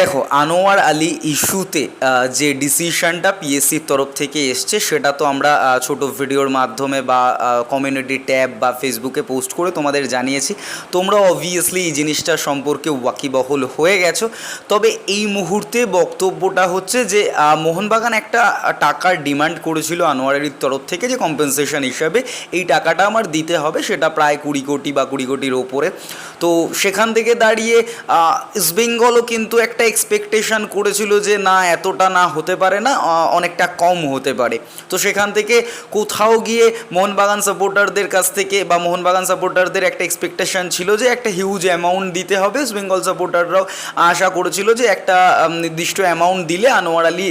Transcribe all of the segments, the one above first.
দেখো, আনোয়ার আলী ইস্যুতে যে ডিসিশনটা পিএসসির তরফ থেকে এসছে, সেটা তো আমরা ছোট ভিডিওর মাধ্যমে বা কমিউনিটি ট্যাব বা ফেসবুকে পোস্ট করে তোমাদের জানিয়েছি। তোমরা অবভিয়াসলি এই জিনিসটা সম্পর্কে ওয়াকিবহল হয়ে গেছো। তবে এই মুহূর্তে বক্তব্যটা হচ্ছে যে মোহনবাগান একটা টাকার ডিমান্ড করেছিল আনোয়ার আলীর তরফ থেকে যে কম্পেনসেশন হিসাবে। এই টাকাটা আমার দিতে হবে, সেটা প্রায় কুড়ি কোটি বা কুড়ি কোটির ওপরে। তো সেখান থেকে দাঁড়িয়ে ইস্টবেঙ্গলও কিন্তু একটা এক্সপেকটেশন করেছিল যে না, এতটা না হতে পারে না অনেকটা কম হতে পারে। তো সেখান থেকে কোথাও গিয়ে মোহনবাগান সাপোর্টারদের কাছ থেকে বা মোহনবাগান সাপোর্টারদের একটা এক্সপেকটেশন ছিল যে একটা হিউজ অ্যামাউন্ট দিতে হবে। ইস্টবেঙ্গল সাপোর্টাররাও আশা করেছিল যে একটা নির্দিষ্ট অ্যামাউন্ট দিলে আনোয়ার আলী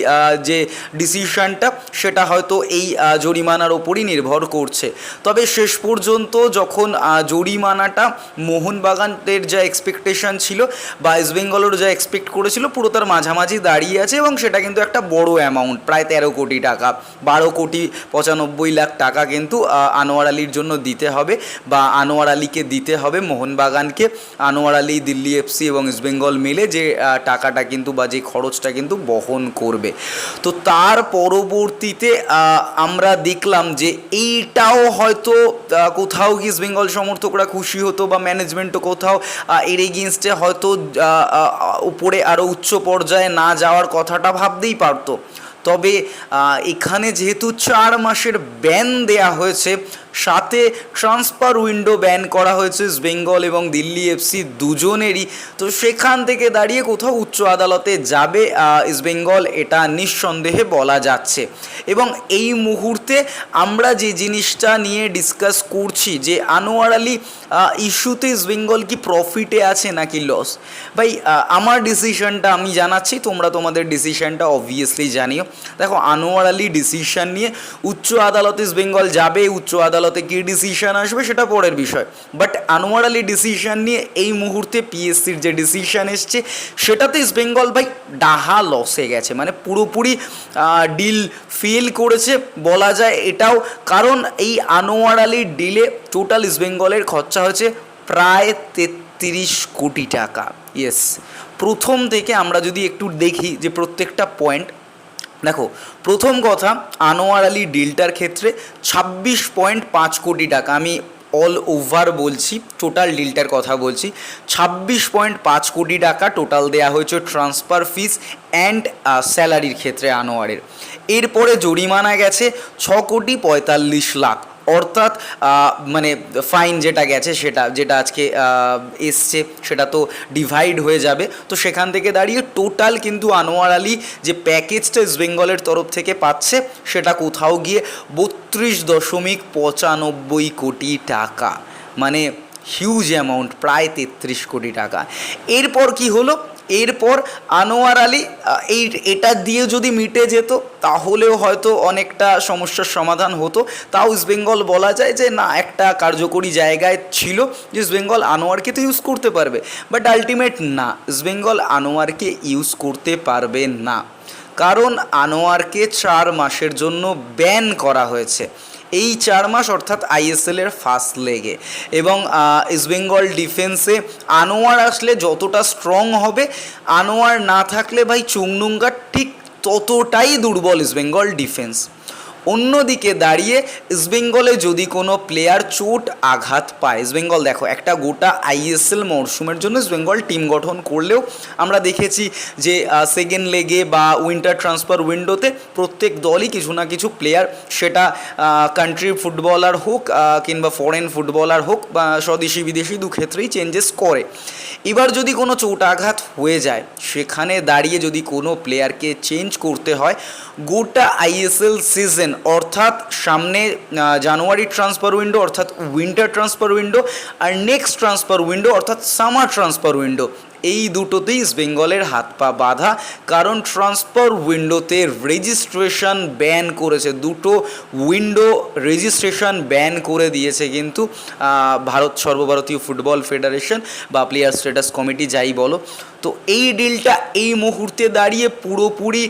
যে ডিসিশনটা সেটা হয়তো এই জরিমানার ওপরই নির্ভর করছে। তবে শেষ পর্যন্ত যখন জরিমানাটা মোহনবাগানের যা এক্সপেকটেশন ছিল বা ইস্টবেঙ্গলের যা এক্সপেক্ট করেছিল পুরো তার মাঝামাঝি দাঁড়িয়ে আছে এবং সেটা কিন্তু একটা বড় অ্যামাউন্ট প্রায় তেরো কোটি টাকা। বারো কোটি পঁচানব্বই লাখ টাকা কিন্তু আনোয়ার আলীর জন্য দিতে হবে বা আনোয়ার আলীকে দিতে হবে মোহনবাগানকে। আনোয়ার আলী, দিল্লি এফসি এবং ইস্টবেঙ্গল মিলে যে টাকাটা কিন্তু বা যে খরচটা কিন্তু বহন করবে। তো তার পরবর্তীতে আমরা দেখলাম যে এইটাও হয়তো কোথাও কি ইস্টবেঙ্গল সমর্থকরা খুশি হতো বা ম্যানেজমেন্টও কোথাও এর এগেনস্টে হয়তো উপরে আরও উচ্চ পর্যায়ে না যাওয়ার কথাটা ভাবতেই পারতো। তবে এখানে যেহেতু চার মাসের ব্যান দেয়া হয়েছে সাথে ট্রান্সফার উইন্ডো ব্যান করা হয়েছে বেঙ্গল এবং দিল্লি এফসি দুজনেরই। তো সেখান থেকে দাঁড়িয়ে কোথাও উচ্চ আদালতে যাবে ইস্ট বেঙ্গল এটা নিঃসন্দেহে বলা যাচ্ছে। এবং এই মুহূর্তে আমরা যে জিনিসটা নিয়ে ডিসকাস করছি যে আনোয়ার আলী ইস্যুতে ইস্ট বেঙ্গল কি প্রফিটে আছে নাকি লস ভাই আমার ডিসিশনটা আমি জানাচ্ছি, তোমরা তোমাদের ডিসিশনটা অবভিয়াসলি জানিও। দেখো, আনোয়ার আলী ডিসিশন নিয়ে উচ্চ আদালতে ইস্ট বেঙ্গল যাবে, উচ্চ আদালতে কী ডিসিশন আসবে সেটা পরের বিষয়। বাট আনোয়ার আলী ডিসিশন নিয়ে এই মুহূর্তে পিএসসির যে ডিসিশন এসছে, সেটাতে ইস্ট বেঙ্গল ভাই ডাহা লসে গেছে। মানে পুরোপুরি ডিল ফেল করেছে বলা যায় এটাও। কারণ এই আনোয়ার আলীর ডিলে টোটাল ইস্ট বেঙ্গলের খরচা হয়েছে প্রায় তেত্রিশ কোটি টাকা। ইয়েস প্রথম থেকে আমরা যদি একটু দেখি যে প্রত্যেকটা পয়েন্ট দেখো, প্রথম কথা, আনোয়ার আলী ডিলটার ক্ষেত্রে ছাব্বিশ পয়েন্ট পাঁচ কোটি টাকা, আমি অল ওভার বলছি টোটাল ডিলটার কথা বলছি, ছাব্বিশ পয়েন্ট পাঁচ কোটি টাকা টোটাল দেয়া হয়েছে ট্রান্সফার ফিস অ্যান্ড স্যালারির ক্ষেত্রে আনোয়ারের। এরপরে জরিমানা গেছে ছ কোটি পঁয়তাল্লিশ লাখ। অর্থাৎ মানে ফাইন যেটা গেছে সেটা, যেটা আজকে এসছে, সেটা তো ডিভাইড হয়ে যাবে। তো সেখান থেকে দাঁড়িয়ে টোটাল কিন্তু আনোয়ার আলী যে প্যাকেজটা ইস্ট বেঙ্গলের তরফ থেকে পাচ্ছে, সেটা কোথাও গিয়ে বত্রিশ দশমিক পঁচানব্বই কোটি টাকা। মানে হিউজ অ্যামাউন্ট প্রায় তেত্রিশ কোটি টাকা। এরপর কি হলো? এরপর আনোয়ার আলী এই, এটা দিয়ে যদি মিটে যেত, তাহলেও হয়তো অনেকটা সমস্যার সমাধান হতো। তাও ইস্টবেঙ্গল বলা যায় যে, না, একটা কার্যকরী জায়গায় ছিল যে ইস্টবেঙ্গল আনোয়ারকে তো ইউজ করতে পারবে। বাট আলটিমেট না ইস্টবেঙ্গল আনোয়ারকে ইউজ করতে পারবে না। কারণ আনোয়ারকে চার মাসের জন্য ব্যান করা হয়েছে। এই চার মাস অর্থাৎ আইএসএলের ফার্স্ট লেগে এবং ইস্টবেঙ্গল ডিফেন্সে আনোয়ার আসলে যতটা স্ট্রং হবে, আনোয়ার না থাকলে ভাই চুংনুঙ্গার ঠিক ততটাই দুর্বল ইস্টবেঙ্গল ডিফেন্স অন্যদিকে দাঁড়িয়ে ইস্টবেঙ্গলে যদি কোনো প্লেয়ার চোট আঘাত পায় ইস্টবেঙ্গল দেখো, একটা গোটা আইএসএল মরশুমের জন্য ইস্টবেঙ্গল টিম গঠন করলেও আমরা দেখেছি যে সেকেন্ড লেগে বা উইন্টার ট্রান্সফার উইন্ডোতে প্রত্যেক দলই কিছু না কিছু প্লেয়ার সেটা কান্ট্রি ফুটবলার হোক কিংবা ফরেন ফুটবলার হোক বা স্বদেশি বিদেশি দু ক্ষেত্রেই চেঞ্জেস করে। এবার যদি কোনো চোট আঘাত হয়ে যায়, সেখানে দাঁড়িয়ে যদি কোনো প্লেয়ারকে চেঞ্জ করতে হয়, গোটা আইএসএল সিজন অর্থাৎ সামনে জানুয়ারি ট্রান্সফার উইন্ডো অর্থাৎ উইন্টার ট্রান্সফার উইন্ডো আর নেক্সট ট্রান্সফার উইন্ডো অর্থাৎ সামার ট্রান্সফার উইন্ডো এই দুটোতেই বেঙ্গলের হাত পা বাঁধা, কারণ ট্রান্সফার উইন্ডোতে রেজিস্ট্রেশন ব্যান করেছে। দুটো উইন্ডো রেজিস্ট্রেশন ব্যান করে দিয়েছে কিন্তু ভারত সর্বভারতীয় ফুটবল ফেডারেশন বা প্লেয়ার স্ট্যাটাস কমিটি যাই বলো। তো এই ডিলটা এই মুহূর্তে দাঁড়িয়ে পুরোপুরি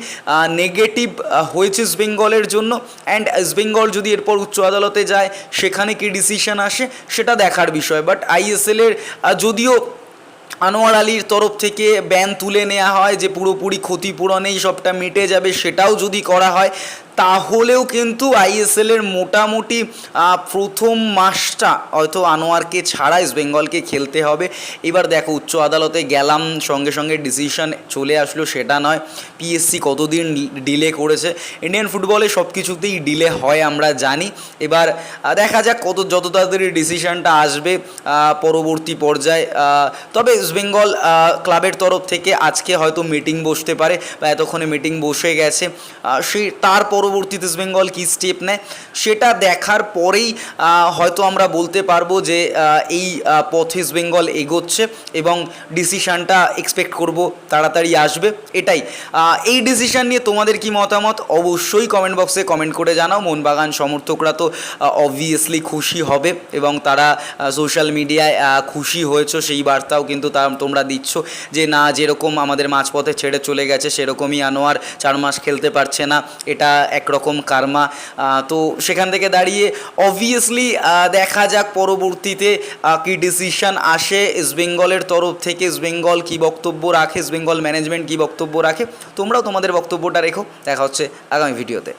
নেগেটিভ হয়েছে বেঙ্গলের জন্য। অ্যান্ড বেঙ্গল যদি এরপর উচ্চ আদালতে যায়, সেখানে কি ডিসিশন আসে, সেটা দেখার বিষয়। বাট আইএসএলের যদিও আনোয়ার আলীর তরফ থেকে ব্যান তুলে নেওয়া হয় যে পুরোপুরি ক্ষতিপূরণেই সবটা মিটে যাবে সেটাও যদি করা হয় তাহলেও কিন্তু আইএসএলের মোটামুটি প্রথম মাসটা হয়তো আনোয়ারকে ছাড়া ইস্ট বেঙ্গলকে খেলতে হবে। এবার দেখো উচ্চ আদালতে গেলাম সঙ্গে সঙ্গে ডিসিশন চলে আসলো সেটা নয়। পিএসসি কতদিন ডিলে করেছে? ইন্ডিয়ান ফুটবলে সব কিছুতেই ডিলে হয় আমরা জানি। এবার দেখা যাক কত যত তাড়াতাড়ি ডিসিশনটা আসবে পরবর্তী পর্যায়ে তবে ইস্ট বেঙ্গল ক্লাবের তরফ থেকে আজকে হয়তো মিটিং বসতে পারে বা এতক্ষণে মিটিং বসে গেছে। আহ, সেই তার পরবর্তীতে বেঙ্গল কী স্টেপ নেয়, সেটা দেখার পরেই হয়তো আমরা বলতে পারব যে এই পথ বেঙ্গল এগোচ্ছে এবং ডিসিশানটা এক্সপেক্ট করব, তাড়াতাড়ি আসবে, এটাই। এই ডিসিশান নিয়ে তোমাদের কি মতামত? অবশ্যই কমেন্ট বক্সে কমেন্ট করে জানাও। মোহনবাগান সমর্থকরা তো অবভিয়াসলি খুশি হবে এবং তারা সোশ্যাল মিডিয়ায় খুশি হয়েছো, সেই বার্তাও কিন্তু তা, তোমরা দিচ্ছ যে, না, যেরকম আমাদের মাঝপথে ছেড়ে চলে গেছে, সেরকমই আনোয়ার চার মাস খেলতে পারছে না। এটা একরকম কার্মা তো সেখান থেকে দাঁড়িয়ে অবভিয়াসলি দেখা যাক পরবর্তীতে কি ডিসিশন আসে ইস্টবেঙ্গলের তরফ থেকে। ইস্টবেঙ্গল কি বক্তব্য রাখে? ইস্ট বেঙ্গল ম্যানেজমেন্ট কী বক্তব্য রাখে? তোমরাও তোমাদের বক্তব্যটা রেখো। দেখা হচ্ছে আগামী ভিডিওতে